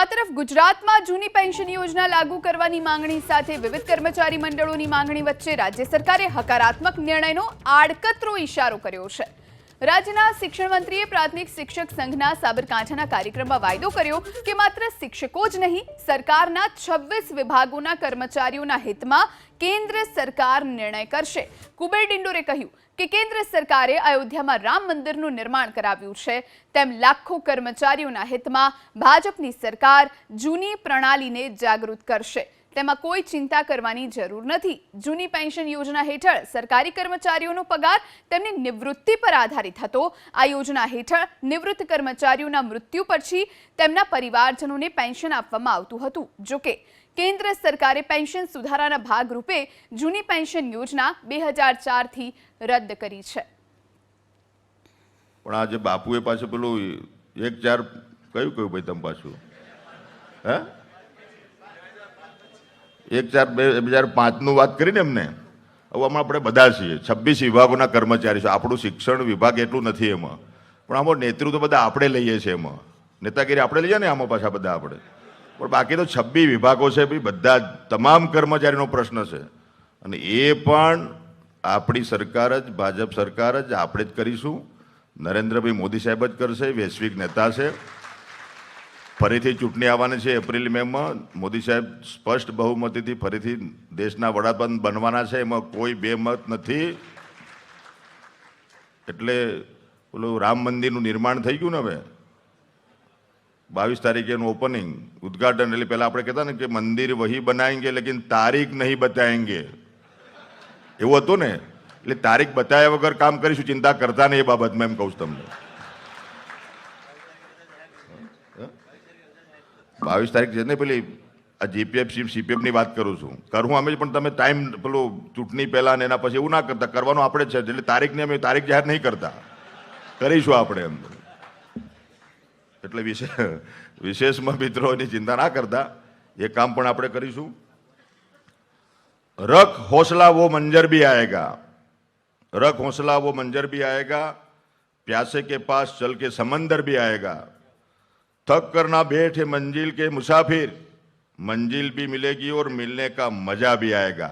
આ તરફ ગુજરાતમાં જૂની પેન્શન યોજના લાગુ કરવાની માંગણી સાથે વિવિધ કર્મચારી મંડળોની માંગણી વચ્ચે રાજ્ય સરકારે હકારાત્મક નિર્ણયનો આડકતરો ઇશારો કર્યો છે. રાજ્યના શિક્ષણ મંત્રીએ પ્રાથમિક શિક્ષક સંઘના સાબરકાંઠાના કાર્યક્રમમાં વાયદો કર્યો કે માત્ર શિક્ષકો જ નહીં, સરકારના છવ્વીસ વિભાગોના કર્મચારીઓના હિતમાં કેન્દ્ર સરકાર નિર્ણય કરશે. કુબેર ડિંડોરે કહ્યું કે કેન્દ્ર સરકારે અયોધ્યામાં રામ મંદિરનું નિર્માણ કરાવ્યું છે. તેમ લાખો કર્મચારીઓના હિતમાં ભાજપની સરકાર જૂની પ્રણાલીને જાગૃત કરશે. તેમાં કોઈ ચિંતા કરવાની જરૂર નથી. જૂની પેન્શન યોજના હેઠળ સરકારી કર્મચારીઓનો પગાર તેમની નિવૃત્તિ પર આધારિત હતો. આ યોજના હેઠળ નિવૃત્ત કર્મચારીઓના મૃત્યુ પછી તેમના પરિવારજનોને પેન્શન આપવામાં આવતું હતું. જોકે કેન્દ્ર સરકારે પેન્શન સુધારાના ભાગરૂપે જૂની પેન્શન યોજના બે હજાર ચારથી રદ કરી છે. પણ આજે બાપુએ પાછું પેલું એક ચાર કયું કયું ભાઈ તમે પાછું? હે? એક ચાર બે હજાર પાંચનું વાત કરીને એમને? હવે આમાં આપણે બધા છીએ, છવ્વીસ વિભાગોના કર્મચારી છે, આપણું શિક્ષણ વિભાગ એટલું નથી એમાં. પણ આમાં નેતૃત્વ બધા આપણે લઈએ છીએ એમાં. નેતાગીરી આપણે લઈએ ને આમાં પાછા બધા આપણે? પણ બાકી તો છબ્બી વિભાગો છે ભાઈ, બધા તમામ કર્મચારીનો પ્રશ્ન છે. અને એ પણ આપણી સરકાર જ, ભાજપ સરકાર જ, આપણે જ કરીશું. નરેન્દ્રભાઈ મોદી સાહેબ જ કરશે, વૈશ્વિક નેતા છે. ફરીથી ચૂંટણી આવવાની છે એપ્રિલ મેમાં મોદી સાહેબ સ્પષ્ટ બહુમતીથી ફરીથી દેશના વડાપ્રધાન બનવાના છે, એમાં કોઈ બે મત નથી. એટલે પેલું રામ મંદિરનું નિર્માણ થઈ ગયું ને હવે? બાવીસ તારીખે એનું ઓપનિંગ ઉદ્ઘાટન, એટલે પહેલાં આપણે કહેતા ને કે મંદિર વહી બનાવેંગે લેકિન તારીખ નહીં બતાવેંગે એવું હતું ને? એટલે તારીખ બતાવ્યા વગર કામ કરીશું, ચિંતા કરતા નહીં એ બાબતમાં એમ કહું છું તમને. બાવીસ તારીખ છે ને, પેલી આ જીપીએફ સીપીએફની વાત કરું છું. કરું અમે પણ તમે ટાઈમ પેલું ચૂંટણી પહેલાં ને એના પછી એવું ના કરતા. કરવાનું આપણે છે, એટલે તારીખને અમે તારીખ જાહેર નહીં કરતા. કરીશું આપણે એમ. એટલે વિશેષ વિશેષમાં મિત્રો એની ચિંતા ના કરતા એ કામ પણ આપણે કરીશું रख हौसला वो मंजर भी आएगा रख हौसला वो मंजर भी आएगा प्यासे के पास चल के समंदर भी आएगा थक कर ना बैठे मंजिल के मुसाफिर मंजिल भी मिलेगी और मिलने का मजा भी आएगा